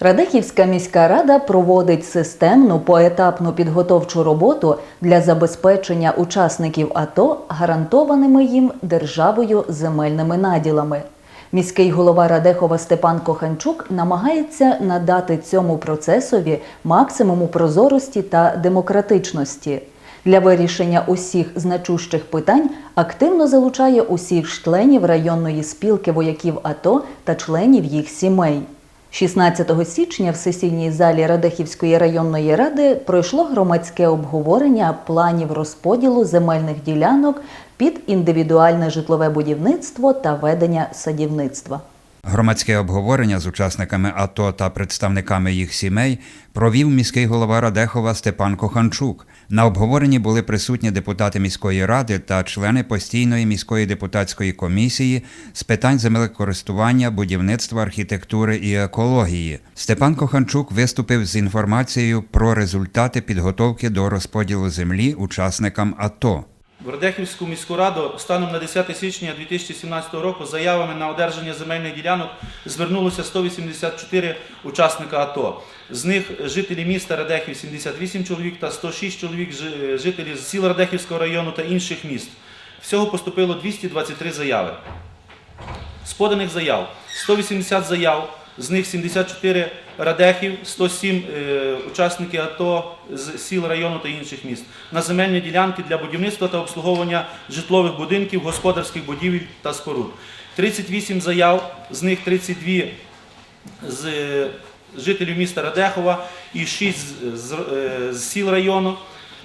Радехівська міська рада проводить системну поетапну підготовчу роботу для забезпечення учасників АТО гарантованими їм державою земельними наділами. Міський голова Радехова Степан Коханчук намагається надати цьому процесові максимуму прозорості та демократичності. Для вирішення усіх значущих питань активно залучає усіх членів районної спілки вояків АТО та членів їх сімей. 16 січня в сесійній залі Радехівської районної ради пройшло громадське обговорення планів розподілу земельних ділянок під індивідуальне житлове будівництво та ведення садівництва. Громадське обговорення з учасниками АТО та представниками їх сімей провів міський голова Радехова Степан Коханчук. На обговоренні були присутні депутати міської ради та члени постійної міської депутатської комісії з питань землекористування, будівництва, архітектури і екології. Степан Коханчук виступив з інформацією про результати підготовки до розподілу землі учасникам АТО. В Радехівську міську раду станом на 10 січня 2017 року заявами на одержання земельних ділянок звернулося 184 учасника АТО. З них жителі міста Радехів 78 чоловік та 106 чоловік жителі з сіл Радехівського району та інших міст. Всього поступило 223 заяви. З поданих заяв 180 заяв, з них 74 радехів, 107 е, учасники АТО з сіл району та інших міст на земельні ділянки для будівництва та обслуговування житлових будинків, господарських будівель та споруд. 38 заяв, з них 32 з е, жителів міста Радехова і 6 з, з, е, з сіл району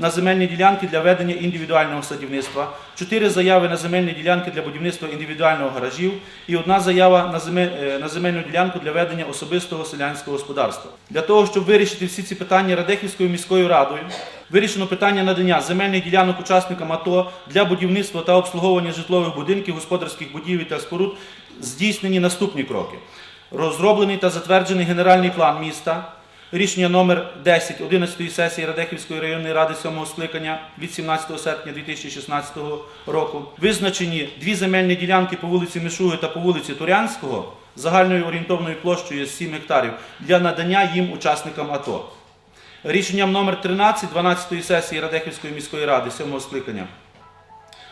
на земельні ділянки для ведення індивідуального садівництва, 4 заяви на земельні ділянки для будівництва індивідуального гаражів і одна заява на, е, на земельну ділянку для ведення особистого селянського господарства. Для того, щоб вирішити всі ці питання Радехівською міською радою, вирішено питання надання земельних ділянок учасникам АТО для будівництва та обслуговування житлових будинків, господарських будівель та споруд здійснені наступні кроки. Розроблений та затверджений генеральний план міста. Рішення номер 10 11 сесії Радехівської районної ради 7 скликання від 17 серпня 2016 року. Визначені дві земельні ділянки по вулиці Мишуги та по вулиці Турянського загальною орієнтовною площею 7 гектарів для надання їм учасникам АТО. Рішенням номер 13 12 сесії Радехівської міської ради 7 скликання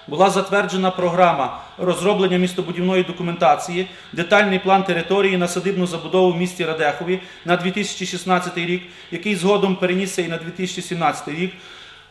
була затверджена програма розроблення містобудівної документації, детальний план території на садибну забудову в місті Радехові на 2016 рік, який згодом перенісся і на 2017 рік.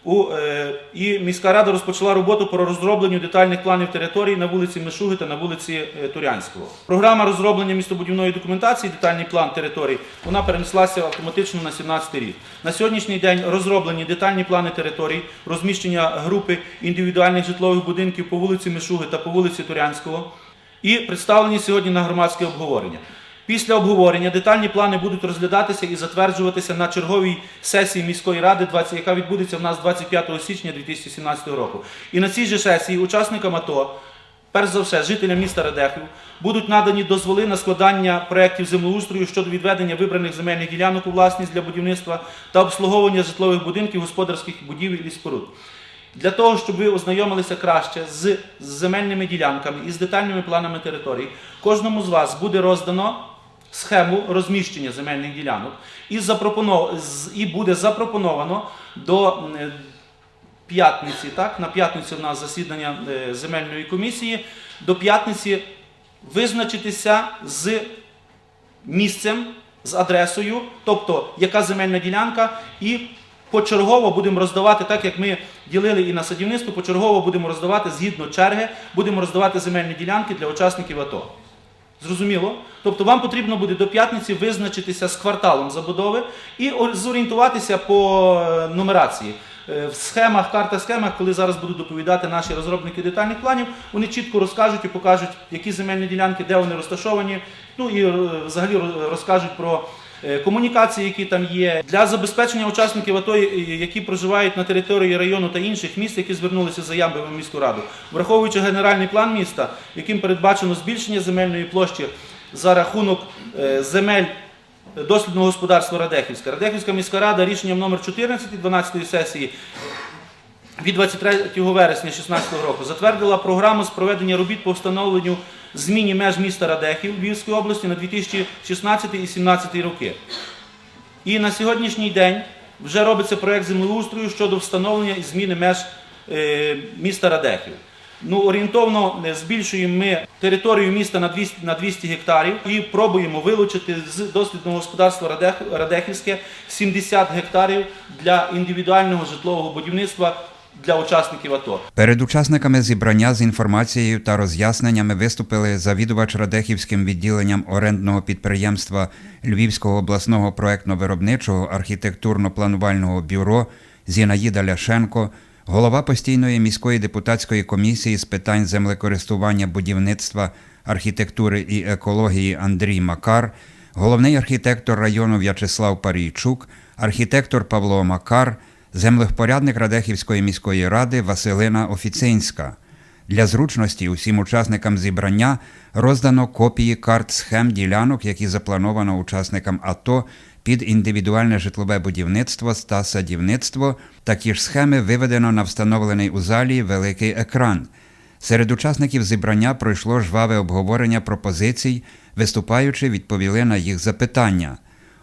У, е, і міська рада розпочала роботу по розробленню детальних планів території на вулиці Мишуги та на вулиці е, Турянського. Програма розроблення містобудівної документації, детальний план територій, вона перенеслася автоматично на 17 рік. На сьогоднішній день розроблені детальні плани територій, розміщення групи індивідуальних житлових будинків по вулиці Мишуги та по вулиці Турянського і представлені сьогодні на громадське обговорення. Після обговорення детальні плани будуть розглядатися і затверджуватися на черговій сесії міської ради, яка відбудеться в нас 25 січня 2017 року. І на цій же сесії учасникам АТО, перш за все, жителям міста Радехів, будуть надані дозволи на складання проєктів землеустрою щодо відведення вибраних земельних ділянок у власність для будівництва та обслуговування житлових будинків, господарських будівель і споруд. Для того, щоб ви ознайомилися краще з земельними ділянками і з детальними планами територій, кожному з вас буде роздано схему розміщення земельних ділянок і, запропоно- з- і буде запропоновано до е, п'ятниці, так, на п'ятницю в нас засідання е, земельної комісії, до п'ятниці визначитися з місцем, з адресою, тобто яка земельна ділянка, і почергово будемо роздавати, так як ми ділили і на садівництво, почергово будемо роздавати згідно черги, будемо роздавати земельні ділянки для учасників АТО. Зрозуміло? Тобто вам потрібно буде до п'ятниці визначитися з кварталом забудови і зорієнтуватися по е, нумерації. Е, В схемах, картах схемах, коли зараз будуть доповідати наші розробники детальних планів, вони чітко розкажуть і покажуть, які земельні ділянки, де вони розташовані, ну і е, взагалі розкажуть про комунікації, які там є, для забезпечення учасників АТО, е, які проживають на території району та інших міст, які звернулися за ямби в міську раду, враховуючи генеральний план міста, яким передбачено збільшення земельної площі за рахунок е, земель дослідного господарства Радехівська. Радехівська міська рада рішенням номер 14 12 сесії від 23 вересня 2016 року затвердила програму з проведення робіт по встановленню зміні меж міста Радехів Львівської області на 2016 і 2017 роки. І на сьогоднішній день вже робиться проєкт землеустрою щодо встановлення і зміни меж е, міста Радехів. Ну, орієнтовно е, збільшуємо ми територію міста на 200, на 200 гектарів і пробуємо вилучити з дослідного господарства Радех- Радехівське 70 гектарів для індивідуального житлового будівництва для учасників АТО. Перед учасниками зібрання з інформацією та роз'ясненнями виступили завідувач Радехівським відділенням орендного підприємства Львівського обласного проектно-виробничого архітектурно-планувального бюро Зінаїда Ляшенко, голова постійної міської депутатської комісії з питань землекористування будівництва, архітектури і екології Андрій Макар, головний архітектор району В'ячеслав Парійчук, архітектор Павло Макар, землевпорядник Радехівської міської ради Василина Офіцинська. Для зручності усім учасникам зібрання роздано копії карт схем ділянок, які заплановано учасникам АТО під індивідуальне житлове будівництво та садівництво. Такі ж схеми виведено на встановлений у залі великий екран. Серед учасників зібрання пройшло жваве обговорення пропозицій, виступаючи, відповіли на їх запитання.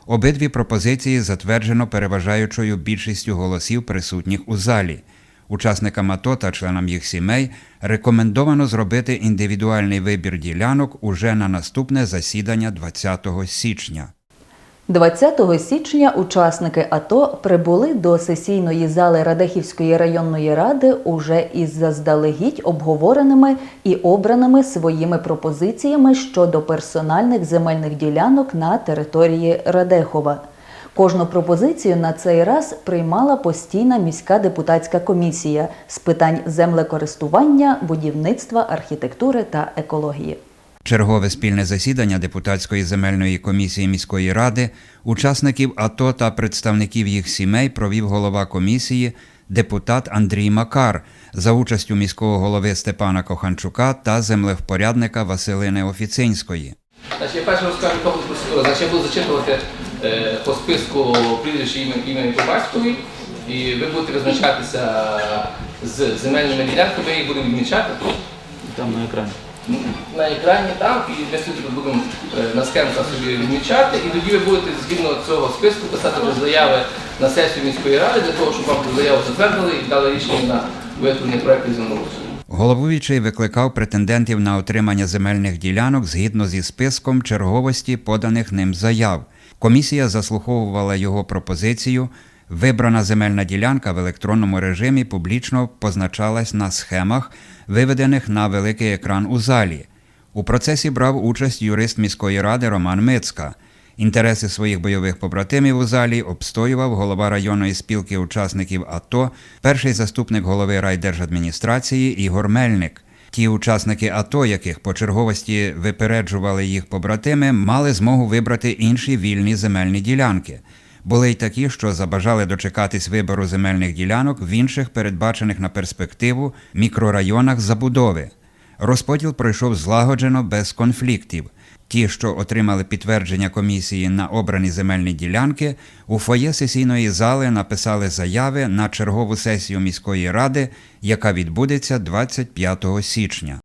Обидві пропозиції затверджено переважаючою більшістю голосів присутніх у залі. Учасникам АТО та членам їх сімей рекомендовано зробити індивідуальний вибір ділянок уже на наступне засідання 20 січня. 20 січня учасники АТО прибули до сесійної зали Радехівської районної ради уже із заздалегідь обговореними і обраними своїми пропозиціями щодо персональних земельних ділянок на території Радехова. Кожну пропозицію на цей раз приймала постійна міська депутатська комісія з питань землекористування, будівництва, архітектури та екології. Чергове спільне засідання депутатської земельної комісії міської ради, учасників АТО та представників їх сімей провів голова комісії депутат Андрій Макар за участю міського голови Степана Коханчука та землевпорядника Василини Офіцинської. Значить, я перше розкажу яка буде процедура. Значить, я буду зачитувати е, по списку прізвище ім'я ім'я і по батькові, і ви будете визначатися з земельними ділянками, ми їх будемо відмічати Там на екрані. На екрані там, і ми собі тут будемо е, на схемках собі відмічати, і тоді ви будете згідно цього списку писати вже заяви на сесію міської ради для того, щоб вам заяву затвердили і дали рішення на виготовлення проєкту землеустрою. Головуючий викликав претендентів на отримання земельних ділянок згідно зі списком черговості поданих ним заяв. Комісія заслуховувала його пропозицію. Вибрана земельна ділянка в електронному режимі публічно позначалась на схемах, виведених на великий екран у залі. У процесі брав участь юрист міської ради Роман Мицька. Інтереси своїх бойових побратимів у залі обстоював голова районної спілки учасників АТО, перший заступник голови райдержадміністрації Ігор Мельник. Ті учасники АТО, яких по черговості випереджували їх побратими, мали змогу вибрати інші вільні земельні ділянки. Були й такі, що забажали дочекатись вибору земельних ділянок в інших передбачених на перспективу мікрорайонах забудови. Розподіл пройшов злагоджено без конфліктів. Ті, що отримали підтвердження комісії на обрані земельні ділянки, у фоє сесійної зали написали заяви на чергову сесію міської ради, яка відбудеться 25 січня.